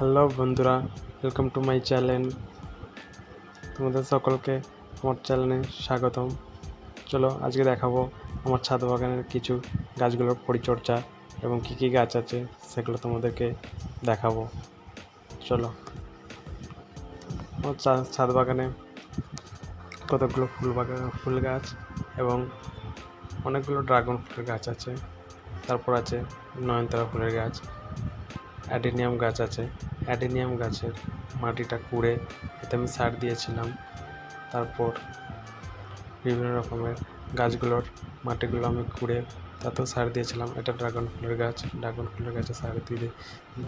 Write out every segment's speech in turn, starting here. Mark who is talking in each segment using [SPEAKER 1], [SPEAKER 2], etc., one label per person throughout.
[SPEAKER 1] Hello বন্ধুরা welcome to my channel তোমাদের সকলকে আমার চ্যানেলে স্বাগতম। চলো আজকে দেখাবো আমার ছাদ বাগানের কিছু গাছগুলোর পরিচর্যা এবং কী কী গাছ আছে সেগুলো তোমাদেরকে দেখাবো। চলো। আমার ছাদ বাগানে কতগুলো ফুল বাগান ফুল গাছ এবং অনেকগুলো ড্রাগন ফুলের গাছ আছে। তারপর আছে নয়নতারা ফুলের গাছ। অ্যাডেনিয়াম গাছ আছে। অ্যাডেনিয়াম গাছের মাটিটা কুড়ে এতে আমি সার দিয়েছিলাম। তারপর বিভিন্ন রকমের গাছগুলোর মাটিগুলো আমি কুড়ে তাতেও সার দিয়েছিলাম। এটা ড্রাগন ফুলের গাছ। ড্রাগন ফুলের গাছে সার দিলে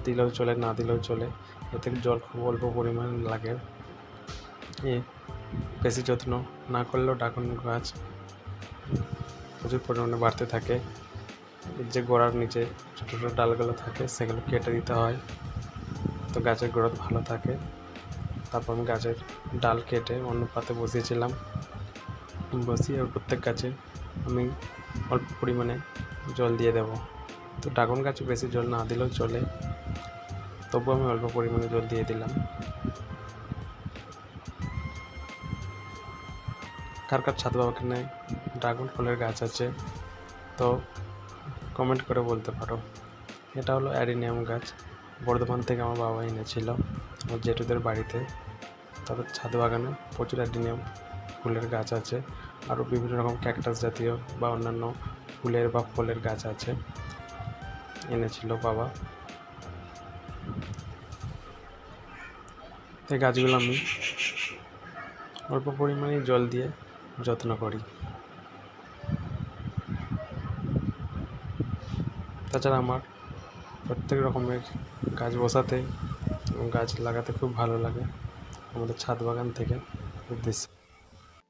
[SPEAKER 1] দিলেও চলে, না দিলেও চলে। এতে জল খুব অল্প পরিমাণ লাগে। এ বেশি যত্ন না করলেও ড্রাগন গাছ প্রচুর পরিমাণে বাড়তে থাকে। যে গোড়ার নিচে ছোটো ছোটো ডালগুলো থাকে, সেগুলো কেটে দিতে হয়। তো গাছের গ্রোথ ভালো থাকে। তারপর আমি গাছের ডাল কেটে অন্য পাতে বসিয়েছিলাম। বসিয়ে প্রত্যেক গাছে আমি অল্প পরিমাণে জল দিয়ে দেবো। তো ড্রাগন গাছে বেশি জল না দিলেও চলে। তবু আমি অল্প পরিমাণে জল দিয়ে দিলাম। কার কার ছাদ বাগানে ড্রাগন ফলের গাছ আছে? তো কমেন্ট করে বলতে পারো। এটা হলো অ্যাডিনিয়াম গাছ। বর্ধমান থেকে আমার বাবা এনেছিল। আমার জেঠুদের বাড়িতে। তাদের ছাদ বাগানে প্রচুর অ্যাডিনিয়াম ফুলের গাছ আছে। আরও বিভিন্ন রকম ক্যাকটাস জাতীয় বা অন্যান্য ফুলের বা ফলের গাছ আছে। এনেছিল বাবা। এই গাছগুলো আমি অল্প পরিমাণে জল দিয়ে যত্ন করি। তাছাড়া আমার প্রত্যেক রকমের গাছ বসাতে গাছ লাগাতে খুব ভালো লাগে আমাদের ছাদ বাগান থেকে উদ্দেশ্যে।